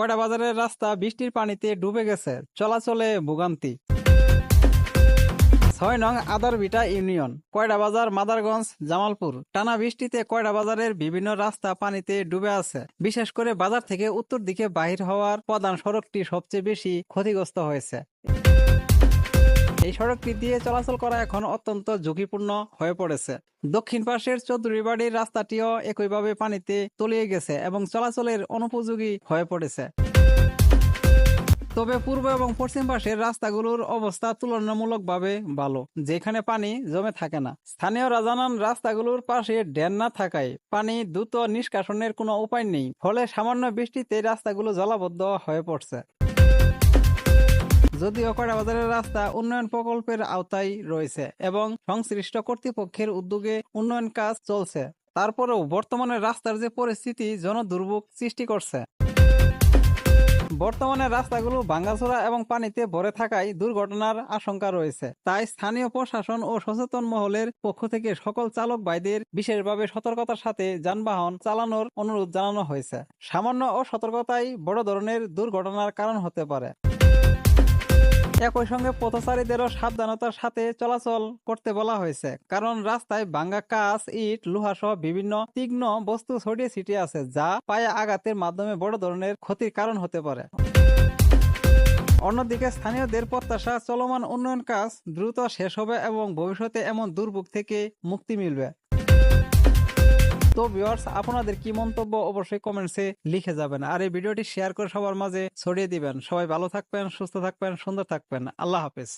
কয়টা বাজারের রাস্তা বৃষ্টির পানিতে ডুবে গেছে। চলাচলে ভোগান্তি। ছয় নং আদারবিটা ইউনিয়ন কয়টা বাজার মাদারগঞ্জ, জামালপুর। টানা বৃষ্টিতে কয়টা বাজারের বিভিন্ন রাস্তা পানিতে ডুবে আছে। বিশেষ করে বাজার থেকে উত্তর দিকে বাহির হওয়ার প্রধান সড়কটি সবচেয়ে বেশি ক্ষতিগ্রস্ত হয়েছে। এই সড়কটি দিয়ে চলাচল করা এখন অত্যন্ত ঝুঁকিপূর্ণ হয়ে পড়েছে। দক্ষিণ পাশের চৌধুরীবাড়ির রাস্তাটিও একইভাবে পানিতে তলিয়ে গেছে এবং চলাচলের অনুপযোগী হয়ে পড়েছে। তবে পূর্ব এবং পশ্চিম পাশের রাস্তাগুলোর অবস্থা তুলনামূলকভাবে ভালো, যেখানে পানি জমে থাকে না। স্থানীয়রা জানান, রাস্তাগুলোর পাশে ড্যান না থাকায় পানি দ্রুত নিষ্কাশনের কোনো উপায় নেই, ফলে সামান্য বৃষ্টিতে রাস্তাগুলো জলাবদ্ধ হয়ে পড়ছে। যদিও কয়টা বাজারের রাস্তা উন্নয়ন প্রকল্পের আওতায় রয়েছে এবং সংশ্লিষ্ট কর্তৃপক্ষের উদ্যোগে উন্নয়ন কাজ চলছে। তারপরেও বর্তমানে রাস্তার যে পরিস্থিতি, জনদুর্ভোগ সৃষ্টি করছে। বর্তমানে রাস্তাগুলো ভাঙ্গাচোরা এবং পানিতে ভরে থাকায় দুর্ঘটনার আশঙ্কা রয়েছে। তাই স্থানীয় প্রশাসন ও সচেতন মহলের পক্ষ থেকে সকল চালক ভাইদের বিশেষভাবে সতর্কতার সাথে যানবাহন চালানোর অনুরোধ জানানো হয়েছে। সামান্য অসতর্কতাই বড় ধরনের দুর্ঘটনার কারণ হতে পারে। একই সঙ্গে পথচারীদেরও সাবধানতার সাথে চলাচল করতে বলা হয়েছে। কারণ রাস্তায় ভাঙ্গা কাঁচ, ইট, লোহা সহ বিভিন্ন তীক্ষ্ণ বস্তু ছড়িয়ে ছিটিয়ে আছে, যা পায়ে আঘাতের মাধ্যমে বড় ধরনের ক্ষতির কারণ হতে পারে। অন্যদিকে স্থানীয়দের প্রত্যাশা, চলমান উন্নয়ন কাজ দ্রুত শেষ হবে এবং ভবিষ্যতে এমন দুর্ভোগ থেকে মুক্তি মিলবে। তো ভিউয়ার্স আপনাদের কি মন্তব্য অবশ্যই কমেন্টসে লিখে যাবেন। আর এই ভিডিওটি শেয়ার করে সবার মাঝে ছড়িয়ে দিবেন। সবাই ভালো থাকবেন, সুস্থ থাকবেন, সুন্দর থাকবেন। আল্লাহ হাফেজ।